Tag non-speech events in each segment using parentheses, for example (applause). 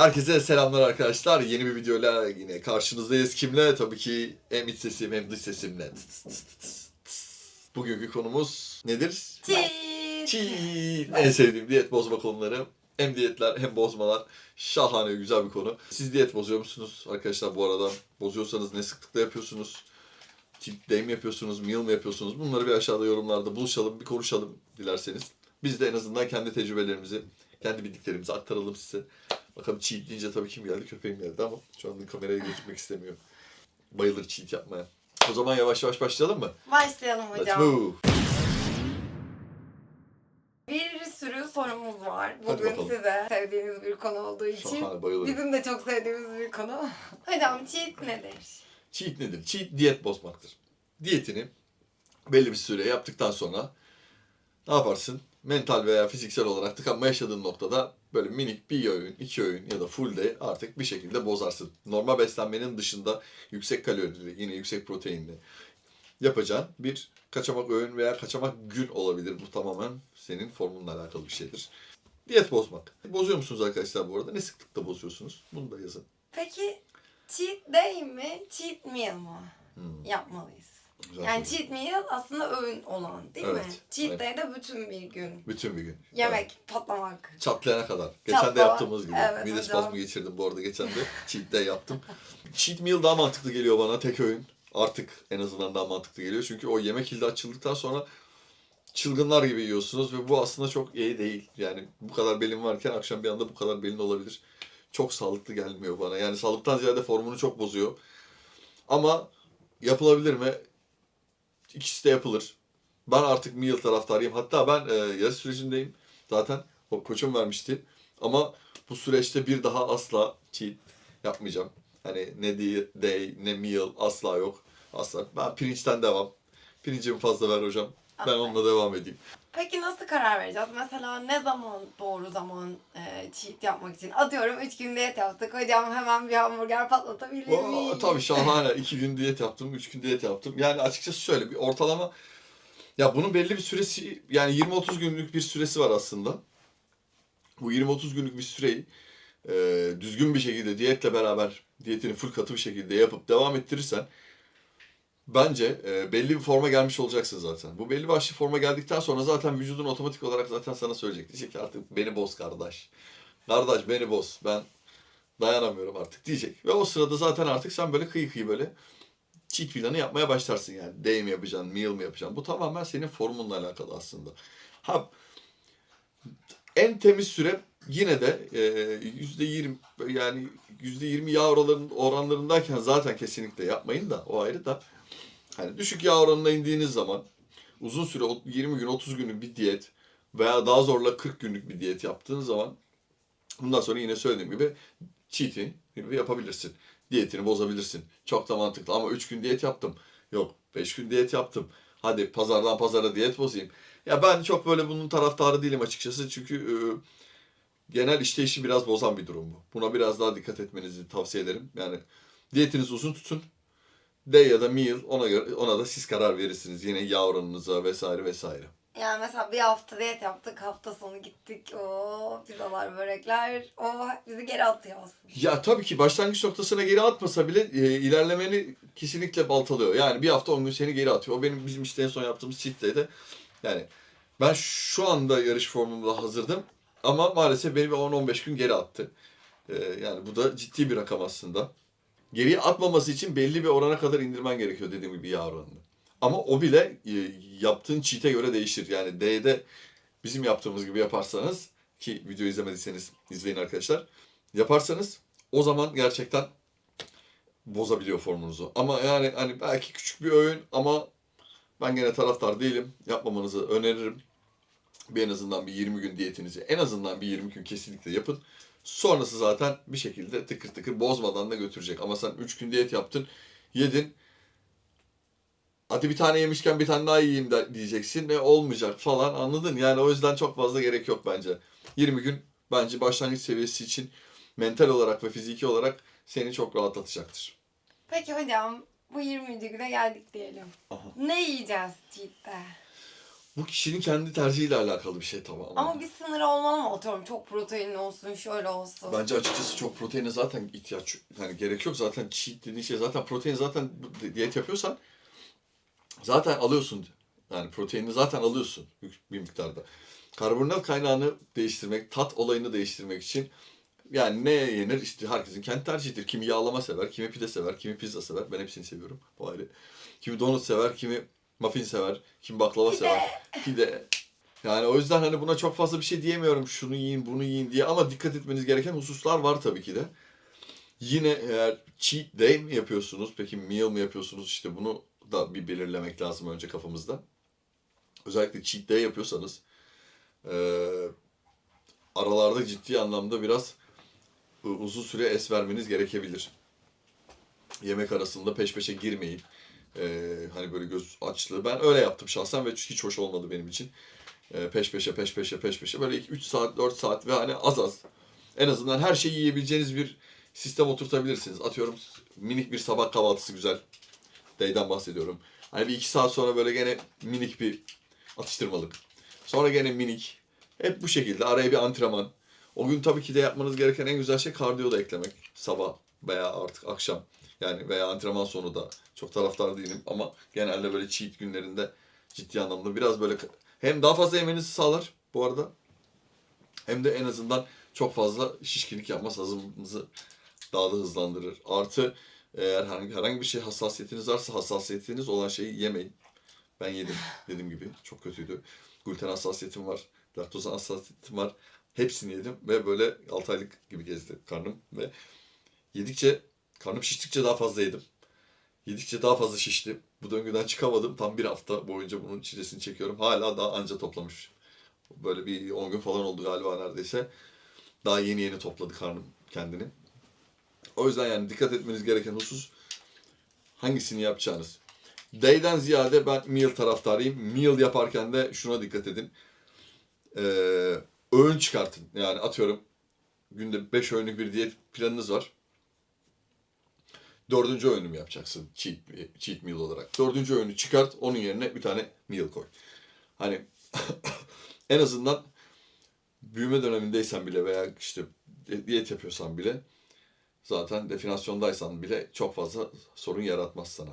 Herkese selamlar arkadaşlar. Yeni bir videoyla yine karşınızdayız. Kimle? Tabii ki hem iç sesim hem dış sesimle. Bugünkü konumuz nedir? Cheat. En sevdiğim diyet bozma konuları. Hem diyetler hem bozmalar. Şahane güzel bir konu. Siz diyet bozuyor musunuz arkadaşlar bu arada? Bozuyorsanız ne sıklıkla yapıyorsunuz? Cheat day mi yapıyorsunuz? Meal mi yapıyorsunuz? Bunları bir aşağıda yorumlarda buluşalım, bir konuşalım dilerseniz. Biz de en azından kendi tecrübelerimizi, kendi bildiklerimizi aktaralım size. Bakalım cheat deyince tabii kim geldi? Köpeğim geldi ama şu anda kameraya gözükmek istemiyor. Bayılır cheat yapmaya. O zaman yavaş yavaş başlayalım mı? Başlayalım Let's hocam. move. Bir sürü sorumuz var. Hadi Bugün bakalım. size sevdiğiniz bir konu olduğu için. Şahane bayılırım. Bizim de çok sevdiğimiz bir konu. (laughs) Hocam cheat nedir? Cheat nedir? Cheat diyet bozmaktır. Diyetini belli bir süre yaptıktan sonra ne yaparsın? Mental veya fiziksel olarak tıkanma yaşadığın noktada böyle minik bir öğün, iki öğün ya da full day artık bir şekilde bozarsın. Normal beslenmenin dışında yüksek kalorili, yine yüksek proteinli yapacağın bir kaçamak öğün veya kaçamak gün olabilir. Bu tamamen senin formunla alakalı bir şeydir. Diyet bozmak. Bozuyor musunuz arkadaşlar bu arada? Ne sıklıkta bozuyorsunuz? Bunu da yazın. Peki cheat day mi, cheat meal mı Hmm, yapmalıyız? Güzel Yani soru. cheat meal aslında öğün olan değil mi? Evet, Cheat evet. day de bütün bir gün. Bütün bir gün. Yemek, patlamak. Çatlayana kadar. Geçen de Çatlama. yaptığımız gibi. Evet Mide hocam. spazmı geçirdim bu arada geçen de. (laughs) Cheat day yaptım. Cheat meal daha mantıklı geliyor bana tek öğün. Artık en azından daha mantıklı geliyor. Çünkü o yemek kilidi açıldıktan sonra çılgınlar gibi yiyorsunuz ve bu aslında çok iyi değil. Yani bu kadar belin varken akşam bir anda bu kadar belin olabilir. Çok sağlıklı gelmiyor bana. Yani sağlıktan ziyade formunu çok bozuyor. Ama yapılabilir mi? İkisi de yapılır. Ben artık meal taraftarıyım. Hatta ben e, yarış sürecindeyim. Zaten o koçum vermişti. Ama bu süreçte bir daha asla cheat yapmayacağım. Hani ne day ne meal asla yok. Asla. Ben pirinçten devam. Pirincimi fazla ver hocam. Ben onunla devam edeyim. Peki nasıl karar vereceğiz? Mesela ne zaman doğru zaman e, cheat yapmak için? Atıyorum 3 gün diyet yaptık. Hocam hemen bir hamburger patlatabilir miyim? tabii şahane. (laughs) İki gün diyet yaptım, üç gün diyet yaptım. Yani açıkçası şöyle bir ortalama ya bunun belli bir süresi yani 20-30 günlük bir süresi var aslında. Bu 20-30 günlük bir süreyi e, düzgün bir şekilde diyetle beraber diyetini full katı bir şekilde yapıp devam ettirirsen bence e, belli bir forma gelmiş olacaksın zaten. Bu belli başlı forma geldikten sonra zaten vücudun otomatik olarak zaten sana söyleyecek. Diyecek ki artık beni boz kardeş. Kardeş beni boz. Ben dayanamıyorum artık diyecek. Ve o sırada zaten artık sen böyle kıyı kıyı böyle cheat planı yapmaya başlarsın yani. Day mi yapacaksın, meal mi yapacaksın? Bu tamamen senin formunla alakalı aslında. Ha en temiz süre yine de e, yüzde yirmi yani yüzde yirmi yağ oranların, oranlarındayken zaten kesinlikle yapmayın da o ayrı da hani düşük yağ oranına indiğiniz zaman uzun süre o 20 gün 30 günlük bir diyet veya daha zorla 40 günlük bir diyet yaptığınız zaman bundan sonra yine söylediğim gibi cheat'i yapabilirsin. Diyetini bozabilirsin. Çok da mantıklı ama 3 gün diyet yaptım. Yok 5 gün diyet yaptım. Hadi pazardan pazara diyet bozayım. Ya ben çok böyle bunun taraftarı değilim açıkçası. Çünkü e, genel işleyişi biraz bozan bir durum bu. Buna biraz daha dikkat etmenizi tavsiye ederim. Yani diyetinizi uzun tutun. Day ya da meal ona göre ona da siz karar verirsiniz. Yine yağ oranınıza vesaire vesaire. Yani mesela bir hafta diyet yaptık, hafta sonu gittik. O pizzalar, börekler. O bizi geri atıyor aslında. Ya tabii ki başlangıç noktasına geri atmasa bile e, ilerlemeni kesinlikle baltalıyor. Yani bir hafta 10 gün seni geri atıyor. O benim bizim işte en son yaptığımız cheat day'de. Yani ben şu anda yarış formumda hazırdım. Ama maalesef beni bir 10-15 gün geri attı. E, yani bu da ciddi bir rakam aslında. Geriye atmaması için belli bir orana kadar indirmen gerekiyor dediğim gibi yağ oranını. Ama o bile e, yaptığın cheat'e göre değişir. Yani D'de bizim yaptığımız gibi yaparsanız ki video izlemediyseniz izleyin arkadaşlar. Yaparsanız o zaman gerçekten bozabiliyor formunuzu. Ama yani hani belki küçük bir öğün ama ben gene taraftar değilim. Yapmamanızı öneririm. Bir en azından bir 20 gün diyetinizi en azından bir 20 gün kesinlikle yapın. Sonrası zaten bir şekilde tıkır tıkır bozmadan da götürecek. Ama sen 3 gün diyet yaptın, yedin. Hadi bir tane yemişken bir tane daha yiyeyim de diyeceksin. Ne olmayacak falan anladın? Yani o yüzden çok fazla gerek yok bence. 20 gün bence başlangıç seviyesi için mental olarak ve fiziki olarak seni çok rahatlatacaktır. Peki hocam bu 20. güne geldik diyelim. Aha. Ne yiyeceğiz cheat'te? Bu kişinin kendi tercihiyle alakalı bir şey tamamen. Ama bir sınırı olmalı mı? Atıyorum çok proteinli olsun, şöyle olsun. Bence açıkçası çok proteine zaten ihtiyaç yani gerek yok. Zaten cheat dediğin şey zaten protein zaten diyet yapıyorsan zaten alıyorsun. Yani proteini zaten alıyorsun bir miktarda. Karbonhidrat kaynağını değiştirmek, tat olayını değiştirmek için yani ne yenir işte herkesin kendi tercihidir. Kimi yağlama sever, kimi pide sever, kimi pizza sever. Ben hepsini seviyorum. Bu ayrı. Kimi donut sever, kimi muffin sever, kimi baklava sever. Pide. Yani o yüzden hani buna çok fazla bir şey diyemiyorum. Şunu yiyin, bunu yiyin diye ama dikkat etmeniz gereken hususlar var tabii ki de. Yine eğer cheat day mi yapıyorsunuz, peki meal mi yapıyorsunuz işte bunu da bir belirlemek lazım önce kafamızda. Özellikle cheat day yapıyorsanız eee, aralarda ciddi anlamda biraz e, uzun süre es vermeniz gerekebilir. Yemek arasında peş peşe girmeyin. Eee, hani böyle göz açlığı. Ben öyle yaptım şahsen ve hiç hoş olmadı benim için. Eee, peş peşe peş peşe peş peşe böyle 3 saat 4 saat ve hani az az en azından her şeyi yiyebileceğiniz bir sistem oturtabilirsiniz. Atıyorum minik bir sabah kahvaltısı güzel. Day'den bahsediyorum. Hani bir iki saat sonra böyle gene minik bir atıştırmalık. Sonra gene minik. Hep bu şekilde araya bir antrenman. O gün tabii ki de yapmanız gereken en güzel şey kardiyo da eklemek. Sabah veya artık akşam. Yani veya antrenman sonu da. Çok taraftar değilim ama genelde böyle cheat günlerinde ciddi anlamda biraz böyle hem daha fazla yemenizi sağlar bu arada. Hem de en azından çok fazla şişkinlik yapmaz. Hazımınızı daha da hızlandırır. Artı eğer herhangi, herhangi bir şey hassasiyetiniz varsa hassasiyetiniz olan şeyi yemeyin. Ben yedim dediğim gibi. Çok kötüydü. Gluten hassasiyetim var. Laktoz hassasiyetim var. Hepsini yedim ve böyle 6 aylık gibi gezdi karnım ve yedikçe karnım şiştikçe daha fazla yedim. Yedikçe daha fazla şişti. Bu döngüden çıkamadım. Tam bir hafta boyunca bunun çilesini çekiyorum. Hala daha anca toplamış. Böyle bir 10 gün falan oldu galiba neredeyse. Daha yeni yeni topladı karnım kendini. O yüzden yani dikkat etmeniz gereken husus hangisini yapacağınız. Day'den ziyade ben meal taraftarıyım. Meal yaparken de şuna dikkat edin. Ee, öğün çıkartın. Yani atıyorum günde 5 öğünlük bir diyet planınız var. Dördüncü öğünüm yapacaksın cheat, cheat meal olarak. Dördüncü öğünü çıkart, onun yerine bir tane meal koy. Hani (laughs) en azından büyüme dönemindeysen bile veya işte diyet yapıyorsan bile zaten definasyondaysan bile çok fazla sorun yaratmaz sana.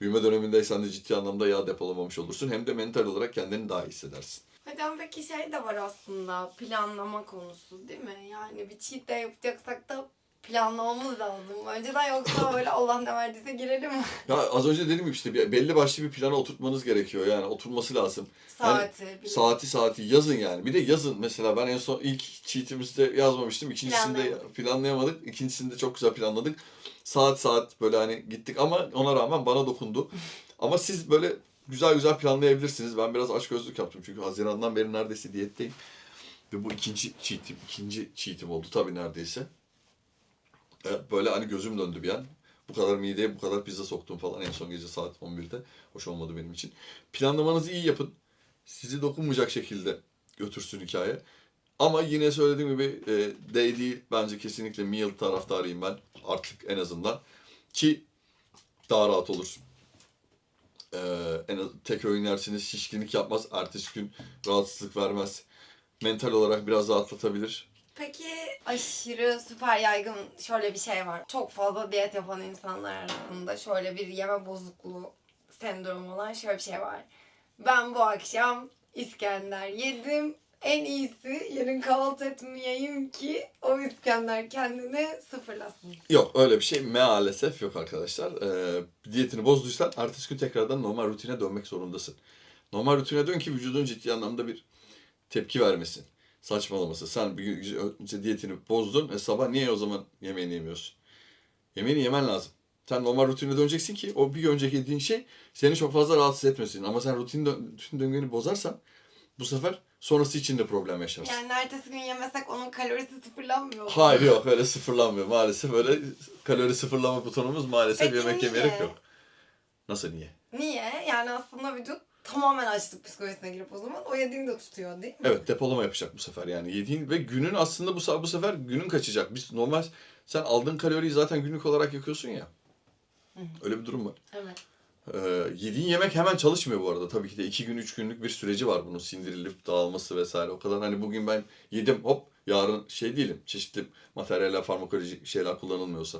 Büyüme dönemindeysen de ciddi anlamda yağ depolamamış olursun. Hem de mental olarak kendini daha iyi hissedersin. Hocam peki şey de var aslında planlama konusu değil mi? Yani bir cheat day yapacaksak da planlamamız lazım. Önceden yoksa öyle Allah ne verdiyse girelim? (laughs) Ya az önce gibi işte bir- belli başlı bir plana oturtmanız gerekiyor. Yani oturması lazım. Saati. bir- Saati saati yazın yani. Bir de yazın mesela ben en son ilk cheat'imizde yazmamıştım. İkincisinde Planlayamadık. planlayamadık. İkincisinde çok güzel planladık. Saat saat böyle hani gittik ama ona rağmen bana dokundu. (laughs) ama siz böyle güzel güzel planlayabilirsiniz. Ben biraz açgözlük yaptım çünkü Haziran'dan beri neredeyse diyetteyim. Ve bu ikinci cheat'im, ikinci cheat'im oldu tabii neredeyse. Böyle hani gözüm döndü bir an. Bu kadar mideye bu kadar pizza soktum falan en son gece saat 11'de. Hoş olmadı benim için. Planlamanızı iyi yapın. Sizi dokunmayacak şekilde götürsün hikaye. Ama yine söylediğim gibi e, day değil bence kesinlikle meal taraftarıyım ben. Artık en azından. Ki daha rahat olur. E, en az, tek öğün şişkinlik yapmaz. Ertesi gün rahatsızlık vermez. Mental olarak biraz rahatlatabilir. Peki aşırı süper yaygın şöyle bir şey var. Çok fazla diyet yapan insanlar arasında şöyle bir yeme bozukluğu sendromu olan şöyle bir şey var. Ben bu akşam İskender yedim. En iyisi yarın kahvaltı etmeyeyim ki o İskender kendini sıfırlasın. Yok öyle bir şey maalesef yok arkadaşlar. Ee, diyetini bozduysan ertesi gün tekrardan normal rutine dönmek zorundasın. Normal rutine dön ki vücudun ciddi anlamda bir tepki vermesin. Saçmalaması. Sen bir gün önce diyetini bozdun. E sabah niye o zaman yemeğini yemiyorsun? Yemeğini yemen lazım. Sen normal rutine döneceksin ki o bir önceki yediğin şey seni çok fazla rahatsız etmesin. Ama sen rutin, dö- rutin döngünü bozarsan bu sefer sonrası için de problem yaşarsın. Yani ertesi gün yemesek onun kalorisi sıfırlanmıyor. Hayır yok öyle sıfırlanmıyor. Maalesef öyle kalori sıfırlama butonumuz maalesef Peki yemek niye? yok. Nasıl niye? Niye? Yani aslında vücut tamamen açlık psikolojisine girip o zaman o yediğini de tutuyor değil mi? Evet depolama yapacak bu sefer yani yediğin ve günün aslında bu bu sefer günün kaçacak. Biz normal sen aldığın kaloriyi zaten günlük olarak yakıyorsun ya. Hı hı. Öyle bir durum var. Evet. Ee, yediğin yemek hemen çalışmıyor bu arada. Tabii ki de iki gün, üç günlük bir süreci var bunun sindirilip dağılması vesaire. O kadar hani bugün ben yedim hop yarın şey değilim. Çeşitli materyaller, farmakolojik şeyler kullanılmıyorsa.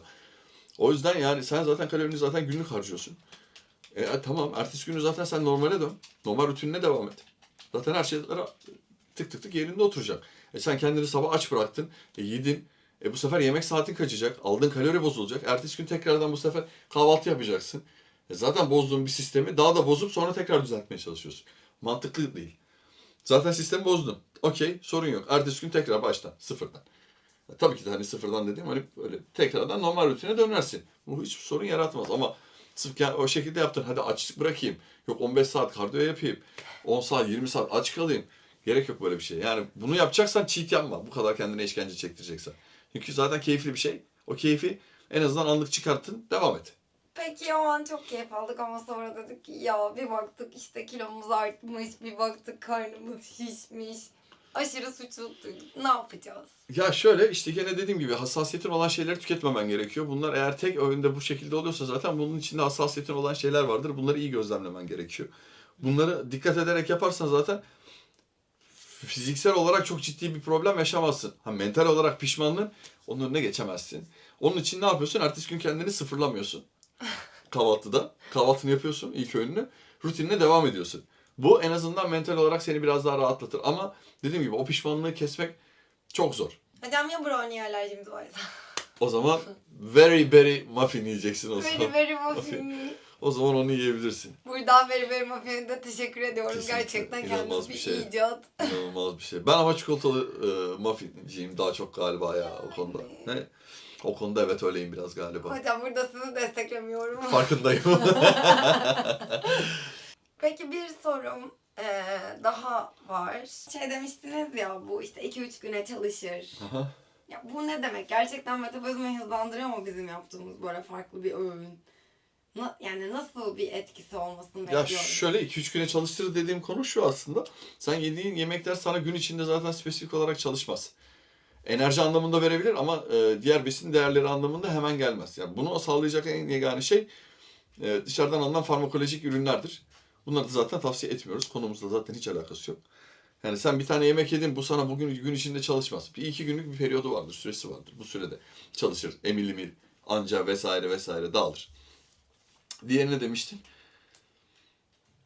O yüzden yani sen zaten kalorini zaten günlük harcıyorsun. E, tamam ertesi günü zaten sen normale dön. Normal rutinine devam et. Zaten her şeyler tık tık tık yerinde oturacak. E sen kendini sabah aç bıraktın. E yedin. E bu sefer yemek saatin kaçacak. Aldığın kalori bozulacak. Ertesi gün tekrardan bu sefer kahvaltı yapacaksın. E zaten bozduğun bir sistemi daha da bozup sonra tekrar düzeltmeye çalışıyorsun. Mantıklı değil. Zaten sistemi bozdun. Okey sorun yok. Ertesi gün tekrar baştan sıfırdan. E tabii ki de hani sıfırdan dediğim hani böyle tekrardan normal rutine dönersin. Bu hiçbir sorun yaratmaz ama sırf yani o şekilde yaptın. Hadi açlık bırakayım. Yok 15 saat kardiyo yapayım. 10 saat 20 saat aç kalayım. Gerek yok böyle bir şey. Yani bunu yapacaksan cheat yapma. Bu kadar kendine işkence çektireceksen. Çünkü zaten keyifli bir şey. O keyfi en azından anlık çıkarttın. Devam et. Peki o an çok keyif aldık ama sonra dedik ki ya bir baktık işte kilomuz artmış, bir baktık karnımız şişmiş. Aşırı suçluluk duyduk. Ne yapacağız? Ya şöyle işte gene dediğim gibi hassasiyetin olan şeyleri tüketmemen gerekiyor. Bunlar eğer tek öğünde bu şekilde oluyorsa zaten bunun içinde hassasiyetin olan şeyler vardır. Bunları iyi gözlemlemen gerekiyor. Bunları dikkat ederek yaparsan zaten fiziksel olarak çok ciddi bir problem yaşamazsın. Ha, mental olarak pişmanlığın onun önüne geçemezsin. Onun için ne yapıyorsun? Ertesi gün kendini sıfırlamıyorsun. (laughs) Kahvaltıda. Kahvaltını yapıyorsun ilk öğününü. Rutinine devam ediyorsun. Bu en azından mental olarak seni biraz daha rahatlatır. Ama dediğim gibi o pişmanlığı kesmek çok zor. Hocam ya brownie alerjimiz varsa? (laughs) O zaman very very muffin yiyeceksin o Very zaman. very (laughs) muffin. O zaman onu yiyebilirsin. Buradan very very muffin'e de teşekkür ediyoruz. Kesinlikle. Gerçekten kendisi bir bir şey. icat. (laughs) İnanılmaz bir şey. Ben ama çikolatalı e, muffinciyim daha çok galiba ya o konuda. Ne? O konuda evet öyleyim biraz galiba. Hocam burada sizi desteklemiyorum. Farkındayım. Peki bir sorum eee, daha var. Şey demiştiniz ya bu işte 2-3 güne çalışır. Aha. Ya bu ne demek? Gerçekten metabolizmayı hızlandırıyor mu bizim yaptığımız böyle farklı bir öğün? Na- yani nasıl bir etkisi olmasını ya bekliyoruz? şöyle 2-3 güne çalıştır dediğim konu şu aslında. Sen yediğin yemekler sana gün içinde zaten spesifik olarak çalışmaz. Enerji anlamında verebilir ama e, diğer besin değerleri anlamında hemen gelmez. Yani bunu sağlayacak en yegane şey e, dışarıdan alınan farmakolojik ürünlerdir. Bunları da zaten tavsiye etmiyoruz. Konumuzla zaten hiç alakası yok. Yani sen bir tane yemek yedin bu sana bugün gün içinde çalışmaz. Bir iki günlük bir periyodu vardır, süresi vardır. Bu sürede çalışır. Emil emil anca vesaire vesaire dağılır. Diğerine demiştin.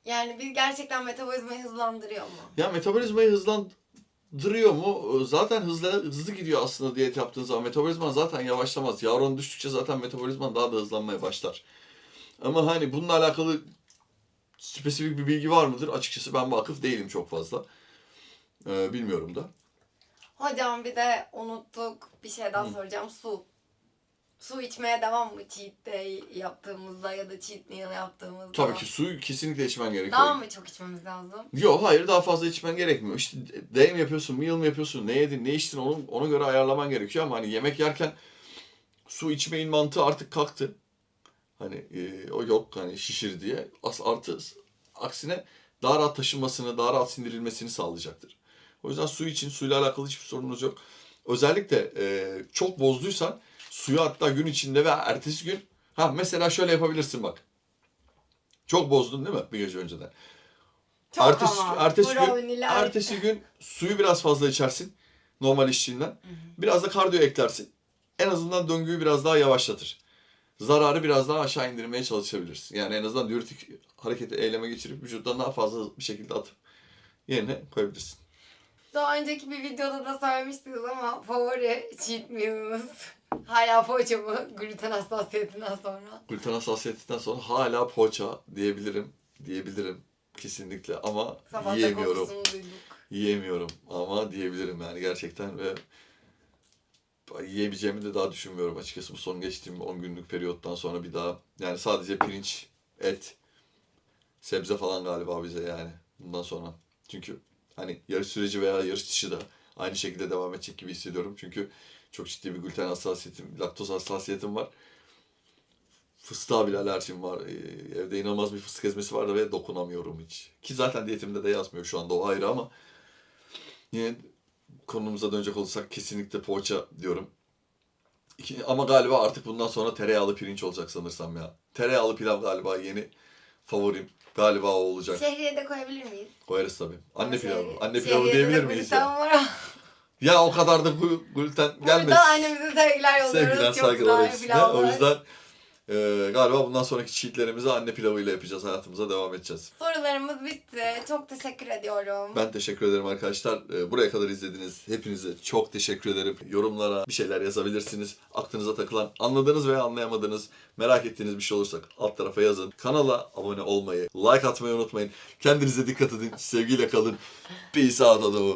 Yani biz gerçekten metabolizmayı hızlandırıyor mu? Ya metabolizmayı hızlandırıyor mu? Zaten hızlı hızlı gidiyor aslında diyet yaptığın zaman. Metabolizman zaten yavaşlamaz. Yağ oranı düştükçe zaten metabolizman daha da hızlanmaya başlar. Ama hani bununla alakalı spesifik bir bilgi var mıdır? Açıkçası ben vakıf değilim çok fazla. Ee, bilmiyorum da. Hocam bir de unuttuk bir şey daha Hı. soracağım. Su. Su içmeye devam mı cheat day yaptığımızda ya da cheat meal yaptığımızda? Tabii ki suyu kesinlikle içmen gerekiyor. Daha mı çok içmemiz lazım? Yok hayır daha fazla içmen gerekmiyor. İşte day mi yapıyorsun, meal mi yapıyorsun, ne yedin, ne içtin onu, ona göre ayarlaman gerekiyor ama hani yemek yerken su içmeyin mantığı artık kalktı. Hani e, o yok hani şişir diye. As artı aksine daha rahat taşınmasını, daha rahat sindirilmesini sağlayacaktır. O yüzden su için suyla alakalı hiçbir sorunuz yok. Özellikle e, çok bozduysan suyu hatta gün içinde ve ertesi gün ha mesela şöyle yapabilirsin bak. Çok bozdun değil mi bir gece önceden? Çok Ertesi- ama. ertesi gün-. Ertesi gün suyu biraz fazla içersin. Normal içtiğinden. Biraz da kardiyo eklersin. En azından döngüyü biraz daha yavaşlatır. Zararı biraz daha aşağı indirmeye çalışabilirsin. Yani en azından diüretik hareketi eyleme geçirip vücuttan daha fazla bir şekilde atıp yerine koyabilirsin. Daha önceki bir videoda da söylemiştiniz ama favori cheat meal'ınız (laughs) hala poğaça mı gluten hassasiyetinden sonra? Gluten hassasiyetinden sonra hala poğaça diyebilirim. Diyebilirim kesinlikle ama Sabah yiyemiyorum. Yiyemiyorum ama diyebilirim yani gerçekten ve yiyebileceğimi de daha düşünmüyorum açıkçası bu son geçtiğim 10 günlük periyottan sonra bir daha yani sadece pirinç, et, sebze falan galiba bize yani bundan sonra. Çünkü hani yarış süreci veya yarış dışı da aynı şekilde devam edecek gibi hissediyorum. Çünkü çok ciddi bir gluten hassasiyetim, laktoz hassasiyetim var. Fıstığa bile alerjim var. Ee, Evde inanılmaz bir fıstık ezmesi var da ve dokunamıyorum hiç. Ki zaten diyetimde de yazmıyor şu anda o ayrı ama yine konumuza dönecek olursak kesinlikle poğaça diyorum. İki- ama galiba artık bundan sonra tereyağlı pirinç olacak sanırsam ya. Tereyağlı pilav galiba yeni favorim. Galiba o olacak. Şehriye de koyabilir miyiz? Koyarız tabii. Anne Ama pilavı. Anne pilavı şehriyede diyebilir de miyiz gluten ya? var ama. (laughs) Ya o kadar da glu- gluten gelmesin. Buradan annemize sevgiler yolluyoruz. Sevgiler Çok saygılar güzel hepsine. pilavlar. O yüzden e, galiba bundan sonraki cheatlerimizi anne pilavıyla yapacağız. Hayatımıza devam edeceğiz. Sorularımız bitti. Çok teşekkür ediyorum. Ben teşekkür ederim arkadaşlar. E, buraya kadar izlediniz. Hepinize çok teşekkür ederim. Yorumlara bir şeyler yazabilirsiniz. Aklınıza takılan, anladığınız veya anlayamadığınız, merak ettiğiniz bir şey olursa alt tarafa yazın. Kanala abone olmayı, like atmayı unutmayın. Kendinize dikkat edin. Sevgiyle kalın. Peace out adamı.